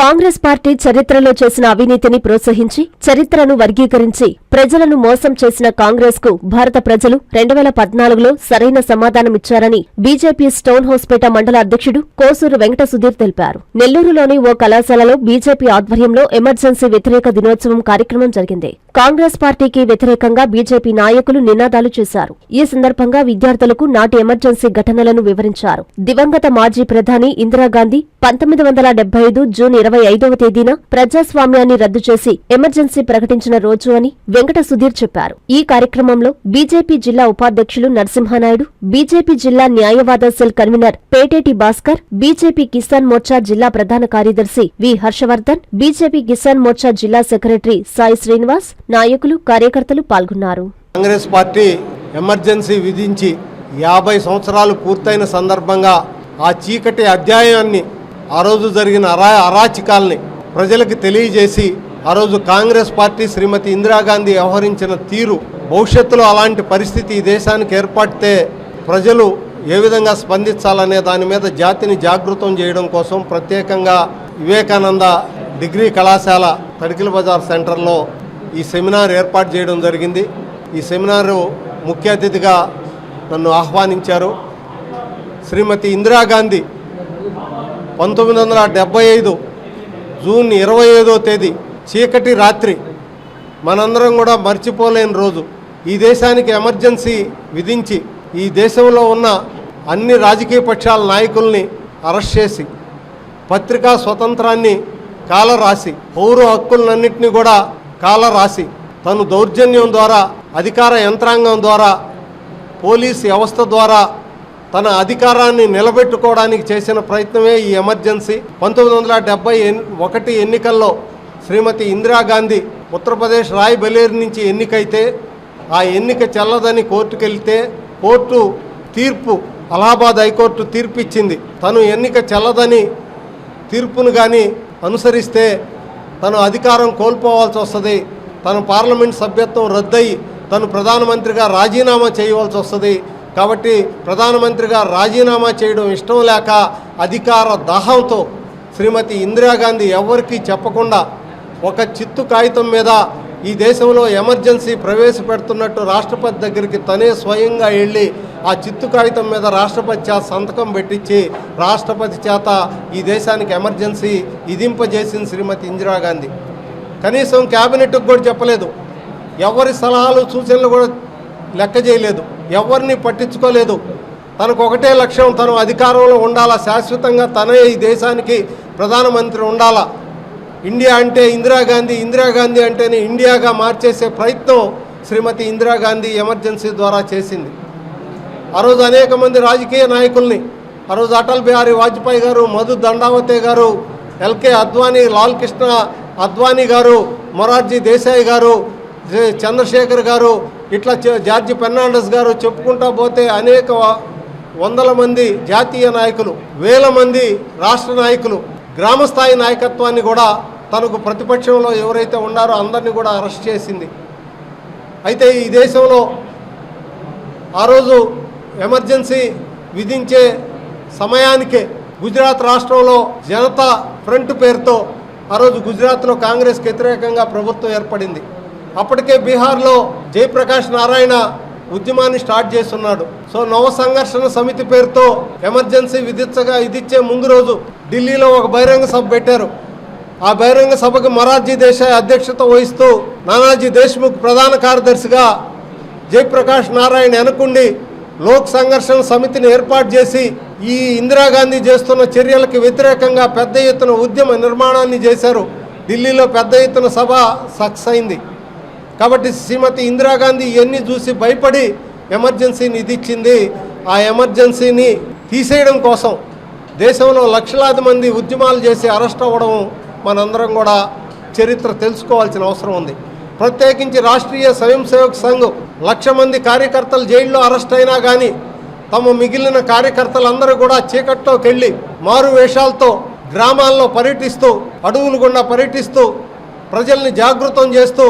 Congress party చరిత్రలో చేసిన అవినీతిని ప్రోత్సహించి చరిత్రను వర్గీకరించి ప్రజలను మోసం చేసిన కాంగ్రెస్కు భారత ప్రజలు రెండు వేల పద్నాలుగులో సరైన సమాధానమిచ్చారని బీజేపీ స్టోన్ హౌస్పేట మండల అధ్యక్షుడు కోసూరు వెంకట సుధీర్ తెలిపారు. నెల్లూరులోని ఓ కళాశాలలో బీజేపీ ఆధ్వర్యంలో ఎమర్జెన్సీ వ్యతిరేక దినోత్సవం కార్యక్రమం జరిగింది. కాంగ్రెస్ పార్టీకి వ్యతిరేకంగా బీజేపీ నాయకులు నినాదాలు చేశారు. ఈ సందర్భంగా విద్యార్థులకు నాటి ఎమర్జెన్సీ ఘటనలను వివరించారు. దివంగత మాజీ ప్రధాని ఇందిరాగాంధీ పంతొమ్మిది వందల డెబ్బై ఐదు జూన్ ఇరవై ఐదవ తేదీన ప్రజాస్వామ్యాన్ని రద్దు చేసి ఎమర్జెన్సీ ప్రకటించిన రోజు అని వెంకట సుధీర్ చెప్పారు. ఈ కార్యక్రమంలో బీజేపీ జిల్లా ఉపాధ్యక్షులు నరసింహానాయుడు బీజేపీ జిల్లా న్యాయవాద cell convener Peteti Bhaskar BJP Kisan Morcha జిల్లా ప్రధాన కార్యదర్శి వి హర్షవర్ధన్ బీజేపీ కిసాన్ మోర్చా జిల్లా సెక్రటరీ సాయి శ్రీనివాస్ నాయకులు కార్యకర్తలు పాల్గొన్నారు. కాంగ్రెస్ పార్టీ ఎమర్జెన్సీ విధించి యాభై సంవత్సరాలు పూర్తయిన సందర్భంగా ఆ చీకటి అధ్యాయాన్ని ఆ రోజు జరిగిన అరా అరాచకాల్ని ప్రజలకు తెలియజేసి ఆ రోజు కాంగ్రెస్ పార్టీ శ్రీమతి ఇందిరాగాంధీ వ్యవహరించిన తీరు భవిష్యత్తులో అలాంటి పరిస్థితి ఈ దేశానికి ఏర్పడితే ప్రజలు ఏ విధంగా స్పందించాలనే దాని మీద జాతిని జాగృతం చేయడం కోసం ప్రత్యేకంగా వివేకానంద డిగ్రీ కళాశాల తడికిల బజార్ సెంటర్లో ఈ సెమినార్ ఏర్పాటు చేయడం జరిగింది. ఈ సెమినారు ముఖ్య అతిథిగా నన్ను ఆహ్వానించారు. శ్రీమతి ఇందిరాగాంధీ పంతొమ్మిది వందల డెబ్బై ఐదు జూన్ ఇరవై ఐదో తేదీ చీకటి రాత్రి మనందరం కూడా మర్చిపోలేని రోజు. ఈ దేశానికి ఎమర్జెన్సీ విధించి ఈ దేశంలో ఉన్న అన్ని రాజకీయ పక్షాల నాయకుల్ని అరెస్ట్ చేసి పత్రికా స్వతంత్రాన్ని కాలరాసి పౌర హక్కులన్నింటినీ కూడా కాల రాసి తను దౌర్జన్యం ద్వారా అధికార యంత్రాంగం ద్వారా పోలీస్ వ్యవస్థ ద్వారా తన అధికారాన్ని నిలబెట్టుకోవడానికి చేసిన ప్రయత్నమే ఈ ఎమర్జెన్సీ. పంతొమ్మిది వందల డెబ్బై ఒకటి ఎన్నికల్లో శ్రీమతి ఇందిరాగాంధీ ఉత్తరప్రదేశ్ రాయ్ బలేరు నుంచి ఎన్నికైతే ఆ ఎన్నిక చెల్లదని కోర్టుకెళ్తే కోర్టు తీర్పు అలహాబాద్ హైకోర్టు తీర్పు ఇచ్చింది తను ఎన్నిక చెల్లదని తీర్పును కానీ అనుసరిస్తే తను అధికారం కోల్పోవాల్సి వస్తుంది. తన పార్లమెంట్ సభ్యత్వం రద్దయి తను ప్రధానమంత్రిగా రాజీనామా చేయవలసి వస్తుంది. కాబట్టి ప్రధానమంత్రిగా రాజీనామా చేయడం ఇష్టం లేక అధికార దాహంతో శ్రీమతి ఇందిరాగాంధీ ఎవరికీ చెప్పకుండా ఒక చిత్తు కాగితం మీద ఈ దేశంలో ఎమర్జెన్సీ ప్రవేశపెడుతున్నట్టు రాష్ట్రపతి దగ్గరికి తనే స్వయంగా వెళ్ళి ఆ చిత్తు కాగితం మీద రాష్ట్రపతి చేత సంతకం పెట్టించి రాష్ట్రపతి చేత ఈ దేశానికి ఎమర్జెన్సీ విధింపజేసింది శ్రీమతి ఇందిరాగాంధీ కనీసం క్యాబినెట్కి కూడా చెప్పలేదు. ఎవరి సలహాలు సూచనలు కూడా లెక్క చేయలేదు. ఎవరిని పట్టించుకోలేదు. తనకు ఒకటే లక్ష్యం తను అధికారంలో ఉండాలా శాశ్వతంగా తనే ఈ దేశానికి ప్రధానమంత్రి ఉండాలా? ఇండియా అంటే ఇందిరాగాంధీ ఇందిరాగాంధీ అంటేనే ఇండియాగా మార్చేసే ప్రయత్నం శ్రీమతి ఇందిరాగాంధీ ఎమర్జెన్సీ ద్వారా చేసింది. ఆ రోజు అనేక మంది రాజకీయ నాయకుల్ని ఆ రోజు అటల్ బిహారీ వాజ్పేయి గారు మధు దండావతే గారు ఎల్కే అద్వానీ లాల్ కృష్ణ అద్వానీ గారు మొరార్జీ దేశాయి గారు చంద్రశేఖర్ గారు ఇట్లా జార్జి ఫెర్నాండస్ గారు చెప్పుకుంటా పోతే అనేక వందల మంది జాతీయ నాయకులు వేల మంది రాష్ట్ర నాయకులు గ్రామస్థాయి నాయకత్వాన్ని కూడా తనకు ప్రతిపక్షంలో ఎవరైతే ఉన్నారో అందరినీ కూడా అరెస్ట్ చేసింది. అయితే ఈ దేశంలో ఆ రోజు ఎమర్జెన్సీ విధించే సమయానికే గుజరాత్ రాష్ట్రంలో జనతా ఫ్రంట్ పేరుతో ఆ రోజు గుజరాత్లో కాంగ్రెస్కి వ్యతిరేకంగా ప్రభుత్వం ఏర్పడింది. అప్పటికే బీహార్లో జయప్రకాష్ నారాయణ ఉద్యమాన్ని స్టార్ట్ చేస్తున్నాడు. సో నవ సంఘర్షణ సమితి పేరుతో ఎమర్జెన్సీ విధించగా విధించే ముందు రోజు ఢిల్లీలో ఒక బహిరంగ సభ పెట్టారు. ఆ బహిరంగ సభకు మొరార్జీ దేశాయ్ అధ్యక్షత వహిస్తూ నానాజీ దేశ్ముఖ్ ప్రధాన కార్యదర్శిగా జయప్రకాష్ నారాయణ ఎనకుండి లోక్ సంఘర్షణ సమితిని ఏర్పాటు చేసి ఈ ఇందిరాగాంధీ చేస్తున్న చర్యలకు వ్యతిరేకంగా పెద్ద ఎత్తున ఉద్యమ నిర్మాణాన్ని చేశారు. ఢిల్లీలో పెద్ద ఎత్తున సభ సక్సెస్ అయింది. కాబట్టి శ్రీమతి ఇందిరాగాంధీ ఇవన్నీ చూసి భయపడి ఎమర్జెన్సీని ఇదిచ్చింది ఆ ఎమర్జెన్సీని తీసేయడం కోసం దేశంలో లక్షలాది మంది ఉద్యమాలు చేసి అరెస్ట్ అవ్వడం మనందరం కూడా చరిత్ర తెలుసుకోవాల్సిన అవసరం ఉంది. ప్రత్యేకించి రాష్ట్రీయ స్వయం సేవక్ సంఘ్ లక్ష మంది కార్యకర్తలు జైల్లో అరెస్ట్ అయినా కానీ తమ మిగిలిన కార్యకర్తలందరూ కూడా చీకట్లోకి వెళ్ళి మారు వేషాలతో గ్రామాల్లో పర్యటిస్తూ అడవులు గుండా పర్యటిస్తూ ప్రజల్ని జాగృతం చేస్తూ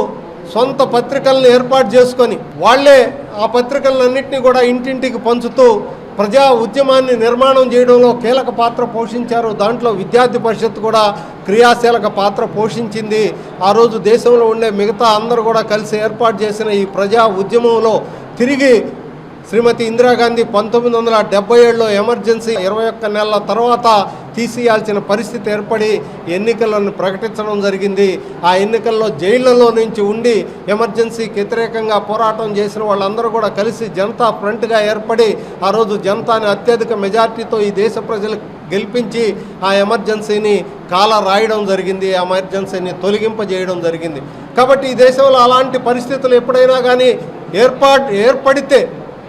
సొంత పత్రికలను ఏర్పాటు చేసుకొని వాళ్ళే ఆ పత్రికలన్నింటినీ కూడా ఇంటింటికి పంచుతూ ప్రజా ఉద్యమాన్ని నిర్మాణం చేయడంలో కీలక పాత్ర పోషించారు. దాంట్లో విద్యార్థి పరిషత్ కూడా క్రియాశీలక పాత్ర పోషించింది. ఆ రోజు దేశంలో ఉండే మిగతా అందరూ కూడా కలిసి ఏర్పాటు చేసిన ఈ ప్రజా ఉద్యమంలో తిరిగి శ్రీమతి ఇందిరాగాంధీ పంతొమ్మిది వందల డెబ్బై ఏడులో ఎమర్జెన్సీ ఇరవై ఒక్క నెలల తర్వాత తీసేయాల్సిన పరిస్థితి ఏర్పడి ఎన్నికలను ప్రకటించడం జరిగింది. ఆ ఎన్నికల్లో జైళ్ళలో నుంచి ఉండి ఎమర్జెన్సీకి వ్యతిరేకంగా పోరాటం చేసిన వాళ్ళందరూ కూడా కలిసి జనతా ఫ్రంట్గా ఏర్పడి ఆ రోజు జనతాని అత్యధిక మెజార్టీతో ఈ దేశ ప్రజలు గెలిపించి ఆ ఎమర్జెన్సీని కాల రాయడం జరిగింది. ఆ ఎమర్జెన్సీని తొలగింపజేయడం జరిగింది. కాబట్టి ఈ దేశంలో అలాంటి పరిస్థితులు ఎప్పుడైనా కానీ ఏర్పాటు ఏర్పడితే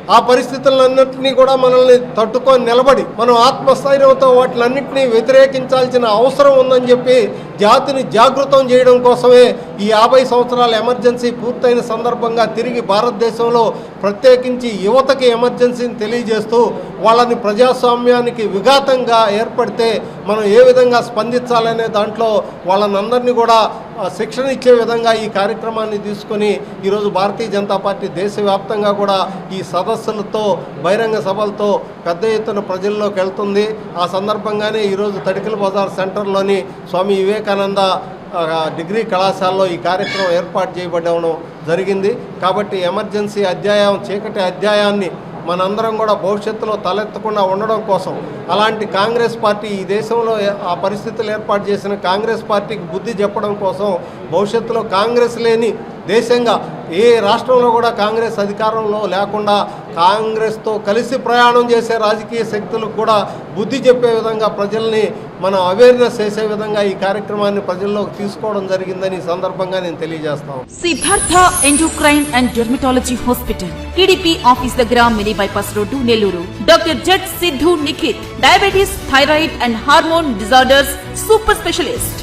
ఆ పరిస్థితులన్నింటినీ కూడా మనల్ని తట్టుకొని నిలబడి మనం ఆత్మస్థైర్యంతో వాటిలన్నింటినీ వ్యతిరేకించాల్సిన అవసరం ఉందని చెప్పి జాతిని జాగృతం చేయడం కోసమే ఈ యాభై సంవత్సరాల ఎమర్జెన్సీ పూర్తయిన సందర్భంగా తిరిగి భారతదేశంలో ప్రత్యేకించి యువతకి ఎమర్జెన్సీని తెలియజేస్తూ వాళ్ళని ప్రజాస్వామ్యానికి విఘాతంగా ఏర్పడితే మనం ఏ విధంగా స్పందించాలనే దాంట్లో వాళ్ళనందరినీ కూడా శిక్షణ ఇచ్చే విధంగా ఈ కార్యక్రమాన్ని తీసుకొని ఈరోజు భారతీయ జనతా పార్టీ దేశవ్యాప్తంగా కూడా ఈ సదస్సులతో బహిరంగ సభలతో పెద్ద ఎత్తున ప్రజల్లోకి వెళ్తుంది. ఆ సందర్భంగానే ఈరోజు తడికల బజార్ సెంటర్లోని స్వామి వివేకానంద డిగ్రీ కళాశాలలో ఈ కార్యక్రమం ఏర్పాటు చేయబడడం జరిగింది. కాబట్టి ఎమర్జెన్సీ అధ్యాయం చీకటి అధ్యాయాన్ని మనందరం కూడా భవిష్యత్తులో తలెత్తకుండా ఉండడం కోసం అలాంటి కాంగ్రెస్ పార్టీ ఈ దేశంలో ఆ పరిస్థితులు ఏర్పాటు చేసిన కాంగ్రెస్ పార్టీకి బుద్ధి చెప్పడం కోసం భవిష్యత్తులో కాంగ్రెస్ లేని దేశంగా ఏ రాష్ట్రంలో కూడా కాంగ్రెస్ అధికారంలో లేకుండా కాంగ్రెస్తో కలిసి ప్రయాణం చేసే రాజకీయ శక్తులకు కూడా బుద్ధి చెప్పే విధంగా ప్రజల్ని మనం అవేర్నెస్ చేసే విధంగా ఈ కార్యక్రమాన్ని ప్రజల్లోకి తీసుకోవడం జరిగిందని ఈ సందర్భంగా నేను తెలియజేస్తాను. Siddhartha endocrine and dermatology hospital TDP office దగ్గర mini bypass road Nellore. Doctor Z Siddhu Nikhit diabetes thyroid and hormone disorders super specialist